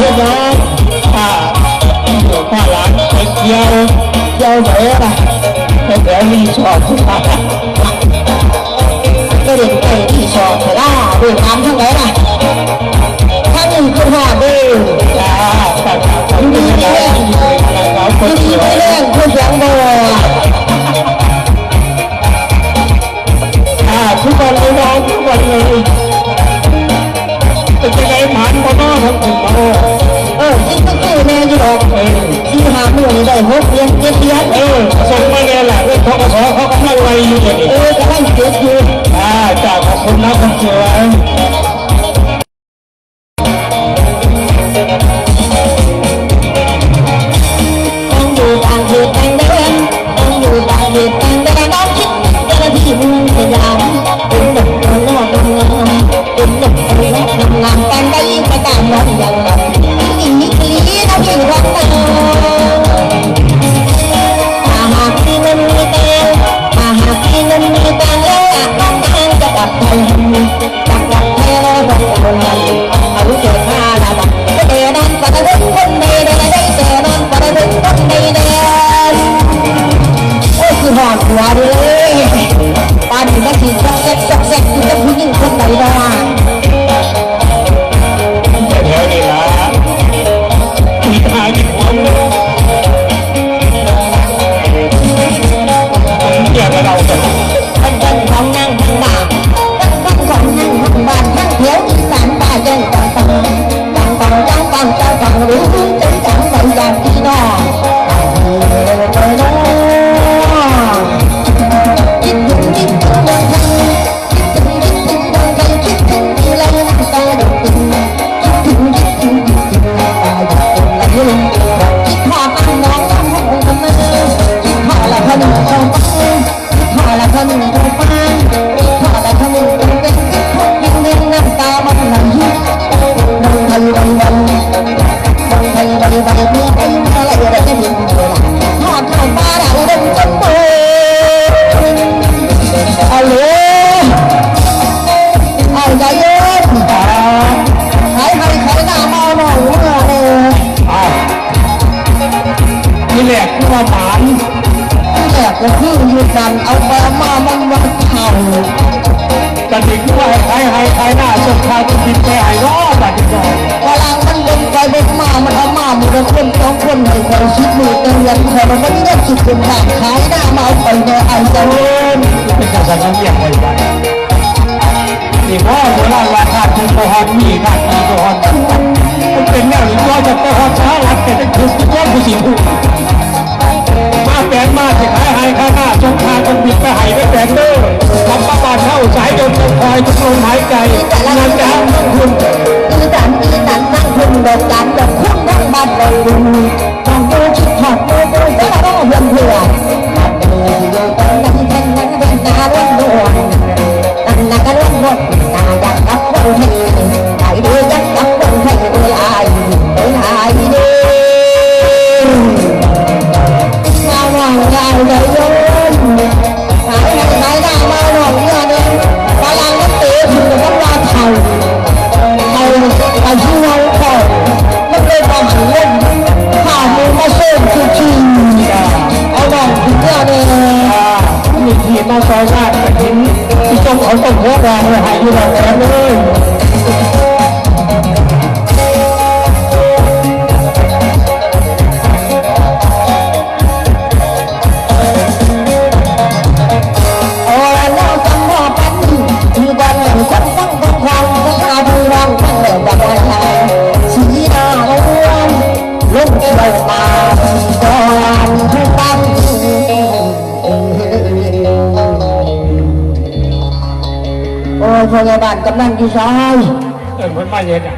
เฮ็ดหยังข้าอยู่ข้าหลานไปเที่ยวเที่ยวไหนล่ะไปแถวรีสอร์ทที่ข้าก็เด็กไปที่ชอบแต่ว่าเอดดูจ้าข้าข้าข้าเป็นยังไงเราคนที่เดียวไปเรื่องคุณยังบ่อ่าทุกคนเลยน้องทุกคนเลยเป็นยังไงหมันบ่น้อทั้งต้ออที่ก็คือแม่อยู่ดอกเออที่หาเมื่นได้หกเดือนเจ็ดเดือนเออส่งมาเนี่ยแหละเรื่องทกศเขากำลังไล่อยู่เนี่ยเออกำลังเจ็บอยู่อ่าจ้าขอบคุณนะคุณเสือต้องดูตาเหตุต่างแดนต้องดูตาเหตุต่างแดนน้องคิดจ้าเป็นหนุ่มคนนอกงามเป็นหนุ่มคนนอกงามแต่ได้ประกาศน้องอย่างนั้น ลีน อ แรกก็คือยู่กันเอาไปมามันมาเข่ากันถึงว่าให้ให้ให้หน้าสงครามกินไปไอ้รอบัดนี้ก่อนพลังมันเดินไปเดินมามันเอามามือละคนสองคนให้คนคิดมือเต็มเงินคนมันไม่ได้คิดเป็นทางขายหน้ามาเอาไปในไอ้เจ้าเล่นเป็นการสั่งเรียกไว้บ้างนี่พ่อโบราณว่าขาดทุนโกหกมีขาดทุนโกหกมันเป็นแนวนี้ก็จะโกหกช้าหลักแต่เป็นคือที่ก้อนผู้สิงผู้ อยทุกลมหายใจเงินจะต้องคุณอีสันอีสันนั่งคุณดอกจันดอกคุ้มทั้งบ้านเลยต้องตัวชิดถอดตัวตัวต้องเพื่อนเพื่อน มีทีมาซอยบ้านแต่ทิ้งที่จงเอาต้นหัวแดงเลยหายอยู่แบบนั้นเลย พยาบาลกำลังอยู่ซ้ายเออมันมาเย็นอะ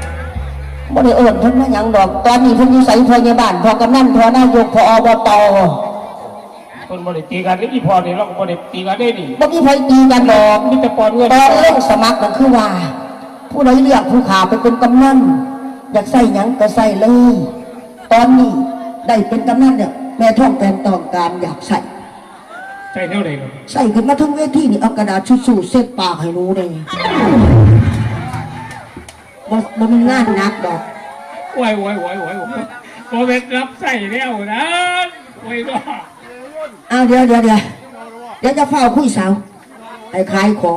บ่ได้เอิ้นเพิ่นมาหยังดอกตอนนี้เพิ่นอยู่ไสพยาบาลพอกำนันพอนายกพออบตคนบริตีกันนี่อีพอเนี่ยเราก็บริตีกันได้นี่บ่มีไผตีกันดอกมีแต่ปอนเงินตอนลงสมัครก็คือว่า ผู้ใดเลือกผู้ขาไปเป็นกำนันอยากใส่หยังก็ใส่เลย ตอนนี้ได้เป็นกำนันเนี่ยแม่ท้องแตนต้องการอยากใส่ ใช่เท่าไหร่เลยใส่ขึ้นมาทั้งเวทีนี่เอากระดาษชู่ๆเส้นปากให้รู้เลยบ่บ่มีงานหนักดอกโอ้ยโอ้ยโอ้ยโอ้ยโอ้ยโอ้ยเป็นรับใส่แล้วนะโอ้ยก็อ้าวเดี๋ยวเดี๋ยวเดี๋ยวเดี๋ยวจะเฝ้าคุยสาวไอ้ขายของ